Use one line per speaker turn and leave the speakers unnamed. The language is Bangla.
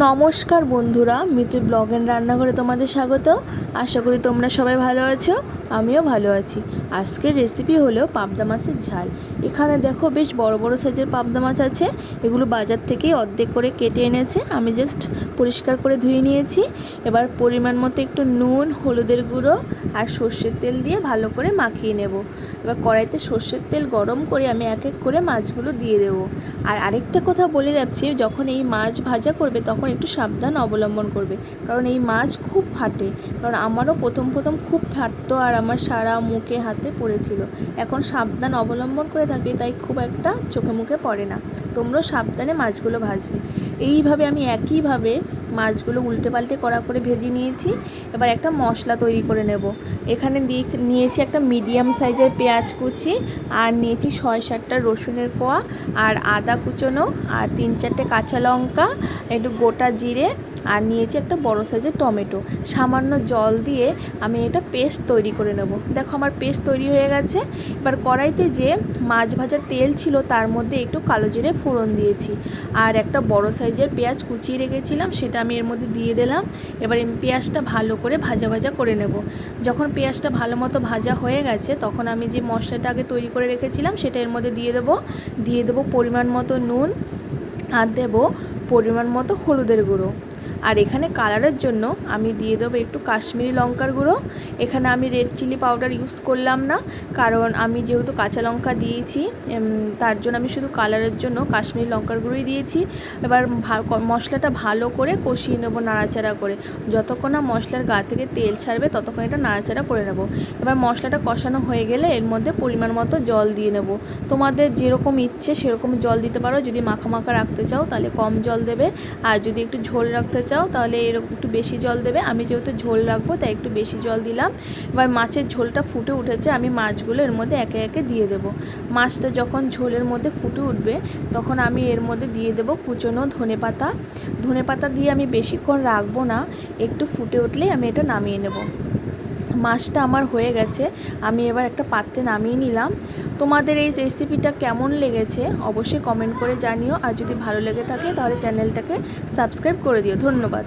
নমস্কার বন্ধুরা, মিতু ব্লগ রান্নাঘরে তোমাদের স্বাগত। আশা করি তোমরা সবাই ভালো আছো, আমিও ভালো আছি। আজকের রেসিপি হলো পাবদা মাছের ঝাল। এখানে দেখো বেশ বড় বড় সাইজের পাবদা মাছ আছে, এগুলো বাজার থেকেই অর্ধেক করে কেটে এনেছে। আমি জাস্ট পরিষ্কার করে ধুয়ে নিয়েছি। এবার পরিমাণ মতো একটু নুন, হলুদের গুঁড়ো আর সর্ষের তেল দিয়ে ভালো করে মাখিয়ে নেব। এবার কড়াইতে সর্ষের তেল গরম করে আমি এক এক করে মাছগুলো দিয়ে দেবো। আর আরেকটা কথা বলে রাখছি, যখন এই মাছ ভাজা করবে তখন একটু সাবধান অবলম্বন করবে। কারণ এই মাছ খুব ফাটে। কারণ আমারও প্রথম প্রথম খুব ফাটতো আর আমার সারা মুখে, হাতে পড়েছিল। এখন সাবধান অবলম্বন করে থাকি, তাই খুব একটা চোখে মুখে পড়ে না। তোমরাও সাবধানে মাছগুলো ভাজবে। এইভাবে আমি একইভাবে মাছগুলো উল্টে পাল্টে করা করে ভেজে নিয়েছি। এবার একটা মশলা তৈরি করে নেব। এখানে দিয়ে নিয়েছি একটা মিডিয়াম সাইজের পেঁয়াজ কুচি, আর নিয়েছি ছয় সাতটা রসুনের কোয়া, আর আদা কুচনো, আর তিন চারটে কাঁচা লঙ্কা, একটু গোটা জিরে আর নিয়েছি একটা বড় সাইজের টমেটো। সামান্য জল দিয়ে আমি এটা পেস্ট তৈরি করে নেব। দেখো আমার পেস্ট তৈরি হয়ে গেছে। এবার কড়াইতে যে মাছ ভাজার তেল ছিল তার মধ্যে একটু কালো জিরে ফোড়ন দিয়েছি। আর একটা বড় সাইজের পেঁয়াজ কুচিয়ে রেখেছিলাম, সেটা আমি এর মধ্যে দিয়ে দিলাম। এবার পেঁয়াজটা ভালো করে ভাজা ভাজা করে নেব। যখন পেঁয়াজটা ভালো মতো ভাজা হয়ে গেছে, তখন আমি যে মশলাটা আগে তৈরি করে রেখেছিলাম, সেটা এর মধ্যে দিয়ে দেবো। দিয়ে দেবো পরিমাণ মতো নুন আর দেবো পরিমাণ মতো হলুদের গুঁড়ো। আর এখানে কালারের জন্য আমি দিয়ে দেবো একটু কাশ্মীরি লঙ্কার গুঁড়ো। এখানে আমি রেড চিলি পাউডার ইউজ করলাম না, কারণ আমি যেহেতু কাঁচা লঙ্কা দিয়েছি তার জন্য আমি শুধু কালারের জন্য কাশ্মীরি লঙ্কার গুঁড়োই দিয়েছি। এবার মশলাটা ভালো করে কষিয়ে নেব নাড়াচাড়া করে। যতক্ষণ না মশলার গা থেকে তেল ছাড়বে, ততক্ষণ এটা নাড়াচাড়া করে নেব। এবার মশলাটা কষানো হয়ে গেলে এর মধ্যে পরিমাণ মতো জল দিয়ে নেব। তোমাদের যেরকম ইচ্ছে সেরকম জল দিতে পারো। যদি মাখা মাখা রাখতে চাও তাহলে কম জল দেবে। আর যদি একটু ঝোল রাখতে চাও, তাহলে এরকম একটু বেশি জল দেবে। আমি যেহেতু ঝোল রাখব, তাই একটু বেশি জল দিলাম। এবার মাছের ঝোলটা ফুটে উঠেছে, আমি মাছগুলো এর মধ্যে একে একে দিয়ে দেবো। মাছটা যখন ঝোলের মধ্যে ফুটে উঠবে, তখন আমি এর মধ্যে দিয়ে দেবো কুচনো ধনে পাতা। ধনে পাতা দিয়ে আমি বেশিক্ষণ রাখব না, একটু ফুটে উঠলেই আমি এটা নামিয়ে নেব। মাছটা আমার হয়ে গেছে, আমি এবার একটা পাত্রে নামিয়ে নিলাম। তোমাদের এই রেসিপিটা কেমন লেগেছে অবশ্যই কমেন্ট করে জানিও, আর যদি ভালো লেগে থাকে তাহলে চ্যানেলটাকে সাবস্ক্রাইব করে দিও। ধন্যবাদ।